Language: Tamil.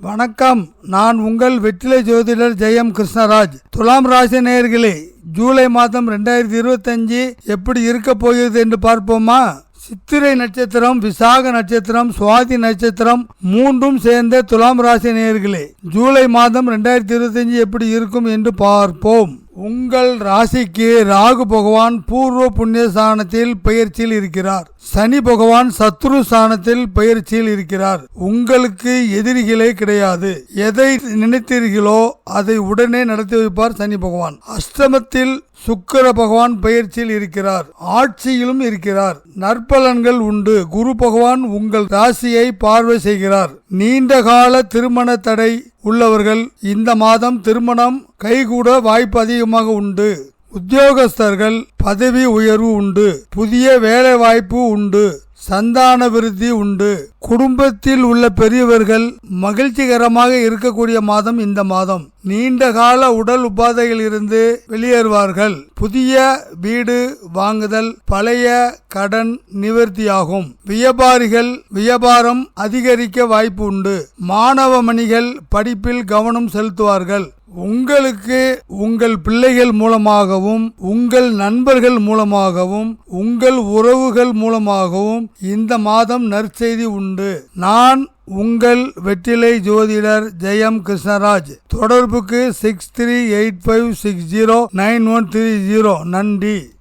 வணக்கம். நான் உங்கள் வெற்றிலை ஜோதிடர் ஜெயம் கிருஷ்ணராஜ். துலாம் ராசி நேயர்களே ஜூலை மாதம் ரெண்டாயிரத்தி இருபத்தஞ்சு எப்படி இருக்க போகிறது என்று பார்ப்போமா? சித்திரை நட்சத்திரம் விசாக நட்சத்திரம் சுவாதி நட்சத்திரம் மூன்றும் சேர்ந்த துலாம் ராசி நேயர்களே ஜூலை மாதம் ரெண்டாயிரத்தி இருபத்தஞ்சு எப்படி இருக்கும் என்று பார்ப்போம். உங்கள் ராசிக்கு ராகு பகவான் பூர்வ புண்ணிய ஸ்தானத்தில் பயிற்சியில் இருக்கிறார். சனி பகவான் சத்ரு ஸ்தானத்தில் பயிற்சியில் இருக்கிறார். உங்களுக்கு எதிரிகளே கிடையாது. எதை நினைத்தீர்களோ அதை உடனே நடத்தி வைப்பார் சனி பகவான். அஷ்டமத்தில் சுக்கர பகவான் பயிற்சியில் இருக்கிறார். ஆட்சியிலும் இருக்கிறார். நற்பலன்கள் உண்டு. குரு பகவான் உங்கள் ராசியை பார்வை செய்கிறார். நீண்டகால திருமண தடை உள்ளவர்கள் இந்த மாதம் திருமணம் கைகூட வாய்ப்பு அதிகமாக உண்டு. உத்தியோகஸ்தர்கள் பதவி உயர்வு உண்டு. புதிய வேலை வாய்ப்பு உண்டு. சந்தான விருத்தி உண்டு. குடும்பத்தில் உள்ள பெரியவர்கள் மகிழ்ச்சிகரமாக இருக்கக்கூடிய மாதம் இந்த மாதம். நீண்ட கால உடல் உபாதைகள் இருந்து வெளியேறுவார்கள். புதிய வீடு வாங்குதல் பழைய கடன் நிவர்த்தியாகும். வியாபாரிகள் வியாபாரம் அதிகரிக்க வாய்ப்பு உண்டு. மாணவ மணிகள் படிப்பில் கவனம் செலுத்துவார்கள். உங்களுக்கு உங்கள் பிள்ளைகள் மூலமாகவும் உங்கள் நண்பர்கள் மூலமாகவும் உங்கள் உறவுகள் மூலமாகவும் இந்த மாதம் நற்செய்தி உண்டு. நான் உங்கள் வெற்றிலை ஜோதிடர் ஜெயம் கிருஷ்ணராஜ். தொடர்புக்கு six three eight five six zero nine one three zero நன்றி.